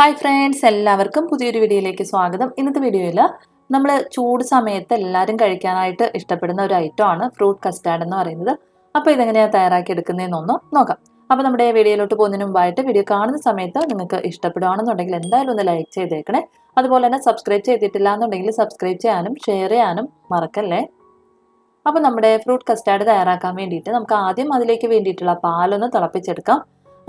Hi friends എല്ലാവർക്കും പുതിയൊരു വീഡിയോയിലേക്ക് സ്വാഗതം. ഇന്നത്തെ വീഡിയോയിൽ നമ്മൾ ചൂട് സമയത്ത് എല്ലാവരും കഴിക്കാനായിട്ട് ഇഷ്ടപ്പെടുന്ന ഒരു ഐറ്റം ആണ് ഫ്രൂട്ട് കസ്റ്റാർഡ് എന്ന് പറയുന്നത്. അപ്പോൾ ഇതെങ്ങനെയാണ് തയ്യാറാക്കി എടുക്കുന്നതെന്നൊന്ന് നോക്കാം. അപ്പോൾ നമ്മുടെ വീഡിയോയിലോട്ട് പോകുന്നതിന് മുമ്പായിട്ട് വീഡിയോ കാണുന്ന സമയത്ത് നിങ്ങൾക്ക് ഇഷ്ടപ്പെടുകയാണെന്നുണ്ടെങ്കിൽ എന്തായാലും ഒന്ന് ലൈക്ക് ചെയ്തേക്കണേ. അതുപോലെ തന്നെ സബ്സ്ക്രൈബ് ചെയ്തിട്ടില്ല എന്നുണ്ടെങ്കിൽ സബ്സ്ക്രൈബ് ചെയ്യാനും ഷെയർ ചെയ്യാനും മറക്കല്ലേ? അപ്പോൾ നമ്മുടെ ഫ്രൂട്ട് കസ്റ്റാർഡ് തയ്യാറാക്കാൻ വേണ്ടിയിട്ട് നമുക്ക് ആദ്യം അതിലേക്ക് വേണ്ടിയിട്ടുള്ള പാലൊന്ന് തിളപ്പിച്ചെടുക്കാം.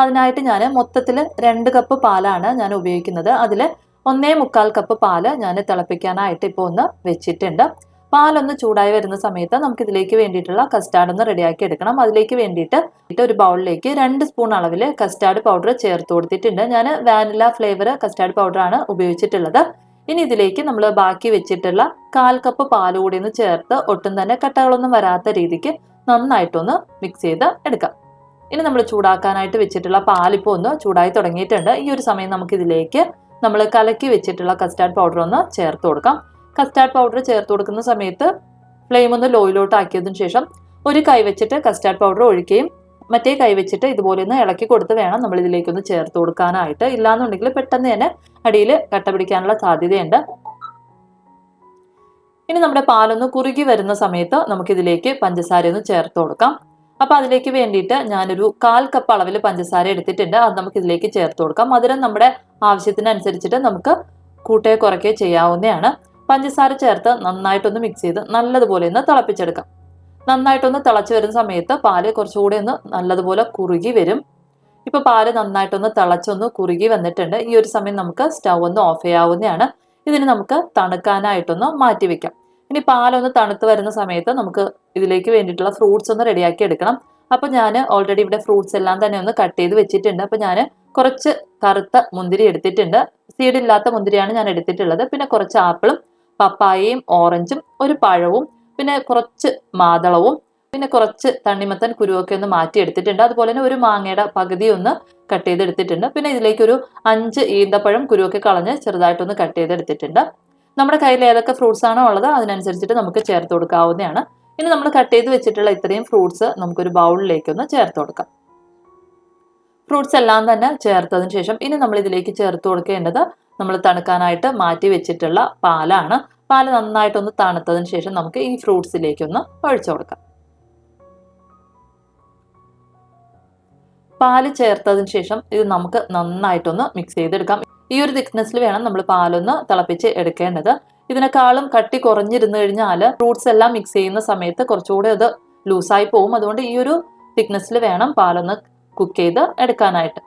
അതിനായിട്ട് ഞാൻ മൊത്തത്തിൽ രണ്ട് കപ്പ് പാലാണ് ഞാൻ ഉപയോഗിക്കുന്നത്. അതിൽ ഒന്നേ മുക്കാൽ കപ്പ് പാൽ ഞാൻ തിളപ്പിക്കാനായിട്ട് ഇപ്പോൾ ഒന്ന് വെച്ചിട്ടുണ്ട്. പാലൊന്ന് ചൂടായി വരുന്ന സമയത്ത് നമുക്ക് ഇതിലേക്ക് വേണ്ടിയിട്ടുള്ള കസ്റ്റാർഡ് ഒന്ന് റെഡിയാക്കി എടുക്കണം. അതിലേക്ക് വേണ്ടിയിട്ട് ഒരു ബൗളിലേക്ക് രണ്ട് സ്പൂൺ അളവിൽ കസ്റ്റാർഡ് പൗഡർ ചേർത്ത് കൊടുത്തിട്ടുണ്ട്. ഞാൻ വാനില ഫ്ലേവർ കസ്റ്റാർഡ് പൗഡറാണ് ഉപയോഗിച്ചിട്ടുള്ളത്. ഇനി ഇതിലേക്ക് നമ്മൾ ബാക്കി വെച്ചിട്ടുള്ള കാൽ കപ്പ് പാൽ കൂടി ഒന്ന് ചേർത്ത് ഒട്ടും തന്നെ കട്ടകളൊന്നും വരാത്ത രീതിക്ക് നന്നായിട്ടൊന്ന് മിക്സ് ചെയ്ത് എടുക്കാം. ഇനി നമ്മൾ ചൂടാക്കാനായിട്ട് വെച്ചിട്ടുള്ള പാലിപ്പോൾ ഒന്ന് ചൂടായി തുടങ്ങിയിട്ടുണ്ട്. ഈ ഒരു സമയം നമുക്ക് ഇതിലേക്ക് നമ്മൾ കലക്കി വെച്ചിട്ടുള്ള കസ്റ്റാർഡ് പൗഡർ ഒന്ന് ചേർത്ത് കൊടുക്കാം. കസ്റ്റാർഡ് പൗഡർ ചേർത്ത് കൊടുക്കുന്ന സമയത്ത് ഫ്ലെയിം ഒന്ന് ലോയിലോട്ട് ആക്കിയതിനു ശേഷം ഒരു കൈ വെച്ചിട്ട് കസ്റ്റാർഡ് പൗഡർ ഒഴിക്കുകയും മറ്റേ കൈ വെച്ചിട്ട് ഇതുപോലെ ഒന്ന് ഇളക്കി കൊടുത്ത് വേണം നമ്മൾ ഇതിലേക്കൊന്ന് ചേർത്ത് കൊടുക്കാനായിട്ട്. ഇല്ലാന്നുണ്ടെങ്കിൽ പെട്ടെന്ന് തന്നെ അടിയിൽ കട്ട പിടിക്കാനുള്ള സാധ്യതയുണ്ട്. ഇനി നമ്മുടെ പാലൊന്ന് കുറുകി വരുന്ന സമയത്ത് നമുക്കിതിലേക്ക് പഞ്ചസാര ഒന്ന് ചേർത്ത് കൊടുക്കാം. അപ്പോൾ അതിലേക്ക് വേണ്ടിയിട്ട് ഞാനൊരു കാൽ കപ്പ് അളവിൽ പഞ്ചസാര എടുത്തിട്ടുണ്ട്. അത് നമുക്ക് ഇതിലേക്ക് ചേർത്ത് കൊടുക്കാം. മധുരം നമ്മുടെ ആവശ്യത്തിനനുസരിച്ചിട്ട് നമുക്ക് കൂട്ടേ കുറയ്ക്കുകയോ ചെയ്യാവുന്നതാണ്. പഞ്ചസാര ചേർത്ത് നന്നായിട്ടൊന്ന് മിക്സ് ചെയ്ത് നല്ലതുപോലെ ഒന്ന് തിളപ്പിച്ചെടുക്കാം. നന്നായിട്ടൊന്ന് തിളച്ച് വരുന്ന സമയത്ത് പാൽ കുറച്ചുകൂടി ഒന്ന് നല്ലതുപോലെ കുറുകി വരും. ഇപ്പൊ പാൽ നന്നായിട്ടൊന്ന് തിളച്ചൊന്ന് കുറുകി വന്നിട്ടുണ്ട്. ഈ ഒരു സമയം നമുക്ക് സ്റ്റൗ ഒന്ന് ഓഫ് ചെയ്യാവുന്നതാണ്. ഇതിന് നമുക്ക് തണുക്കാനായിട്ടൊന്ന് മാറ്റി വെക്കാം. ഇനി പാലൊന്ന് തണുത്ത് വരുന്ന സമയത്ത് നമുക്ക് ഇതിലേക്ക് വേണ്ടിയിട്ടുള്ള ഫ്രൂട്ട്സ് ഒന്ന് റെഡിയാക്കി എടുക്കണം. അപ്പോൾ ഞാൻ ഓൾറെഡി ഇവിടെ ഫ്രൂട്ട്സ് എല്ലാം തന്നെ ഒന്ന് കട്ട് ചെയ്ത് വെച്ചിട്ടുണ്ട്. അപ്പോൾ ഞാൻ കുറച്ച് കറുത്ത മുന്തിരി എടുത്തിട്ടുണ്ട്. സീഡ് ഇല്ലാത്ത മുന്തിരിയാണ് ഞാൻ എടുത്തിട്ടുള്ളത്. പിന്നെ കുറച്ച് ആപ്പിളും പപ്പായയും ഓറഞ്ചും ഒരു പഴവും പിന്നെ കുറച്ച് മാതളവും പിന്നെ കുറച്ച് തണ്ണിമത്തൻ കുരുവൊക്കെ ഒന്ന് മാറ്റി എടുത്തിട്ടുണ്ട്. അതുപോലെ തന്നെ ഒരു മാങ്ങയുടെ പകുതി ഒന്ന് കട്ട് ചെയ്തെടുത്തിട്ടുണ്ട്. പിന്നെ ഇതിലേക്ക് ഒരു അഞ്ച് ഈന്തപ്പഴം കുരുവൊക്കെ കളഞ്ഞ് ചെറുതായിട്ടൊന്ന് കട്ട് ചെയ്തെടുത്തിട്ടുണ്ട്. നമ്മുടെ കയ്യിൽ ഏതൊക്കെ ഫ്രൂട്ട്സ് ആണോ ഉള്ളത് അതിനനുസരിച്ചിട്ട് നമുക്ക് ചേർത്ത് കൊടുക്കാവുന്നതാണ്. ഇനി നമ്മൾ കട്ട് ചെയ്ത് വെച്ചിട്ടുള്ള ഇത്രയും ഫ്രൂട്ട്സ് നമുക്കൊരു ബൗളിലേക്ക് ഒന്ന് ചേർത്ത് കൊടുക്കാം. ഫ്രൂട്ട്സ് എല്ലാം തന്നെ ചേർത്തതിന് ശേഷം ഇനി നമ്മൾ ഇതിലേക്ക് ചേർത്ത് കൊടുക്കേണ്ടത് നമ്മൾ തണുക്കാനായിട്ട് മാറ്റി വെച്ചിട്ടുള്ള പാലാണ്. പാൽ നന്നായിട്ടൊന്ന് തണുത്തതിന് ശേഷം നമുക്ക് ഈ ഫ്രൂട്ട്സിലേക്ക് ഒന്ന് ഒഴിച്ചു കൊടുക്കാം. പാൽ ചേർത്തതിന് ശേഷം ഇത് നമുക്ക് നന്നായിട്ടൊന്ന് മിക്സ് ചെയ്തെടുക്കാം. ഈ ഒരു തിക്നെസ്സിൽ വേണം നമ്മൾ പാലൊന്ന് തിളപ്പിച്ച് എടുക്കേണ്ടത്. ഇതിനേക്കാളും കട്ടി കുറഞ്ഞിരുന്നു കഴിഞ്ഞാൽ ഫ്രൂട്ട്സ് എല്ലാം മിക്സ് ചെയ്യുന്ന സമയത്ത് കുറച്ചുകൂടെ അത് ലൂസായി പോവും. അതുകൊണ്ട് ഈ ഒരു തിക്നെസ്സിൽ വേണം പാലൊന്ന് കുക്ക് ചെയ്ത് എടുക്കാനായിട്ട്.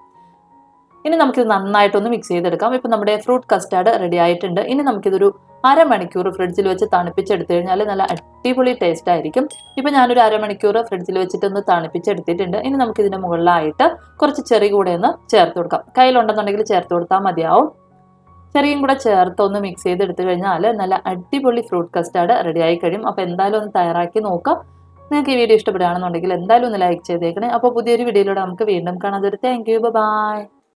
ഇനി നമുക്കിത് നന്നായിട്ടൊന്ന് മിക്സ് ചെയ്തെടുക്കാം. ഇപ്പം നമ്മുടെ ഫ്രൂട്ട് കസ്റ്റാർഡ് റെഡി ആയിട്ടുണ്ട്. ഇനി നമുക്കിതൊരു അരമണിക്കൂർ ഫ്രിഡ്ജിൽ വെച്ച് തണുപ്പിച്ചെടുത്തു കഴിഞ്ഞാൽ നല്ല അടിപൊളി ടേസ്റ്റ് ആയിരിക്കും. ഇപ്പം ഞാനൊരു അരമണിക്കൂർ ഫ്രിഡ്ജിൽ വെച്ചിട്ടൊന്ന് തണുപ്പിച്ചെടുത്തിട്ടുണ്ട്. ഇനി നമുക്കിതിന്റെ മുകളിലായിട്ട് കുറച്ച് ചെറിയ കൂടെ ഒന്ന് ചേർത്ത് കൊടുക്കാം. കയ്യിലുണ്ടെന്നുണ്ടെങ്കിൽ ചേർത്ത് കൊടുത്താൽ മതിയാവും. ചെറിയും കൂടെ ചേർത്ത് ഒന്ന് മിക്സ് ചെയ്തെടുത്ത് കഴിഞ്ഞാൽ നല്ല അടിപൊളി ഫ്രൂട്ട് കസ്റ്റാർഡ് റെഡി ആയി കഴിയും. അപ്പോൾ എന്തായാലും ഒന്ന് തയ്യാറാക്കി നോക്കാം. നിങ്ങൾക്ക് ഈ വീഡിയോ ഇഷ്ടപ്പെടുകയാണെന്നുണ്ടെങ്കിൽ എന്തായാലും ഒന്ന് ലൈക്ക് ചെയ്തേക്കണേ. അപ്പോൾ പുതിയൊരു വീഡിയോയിലൂടെ നമുക്ക് വീണ്ടും കാണാം. Thank you by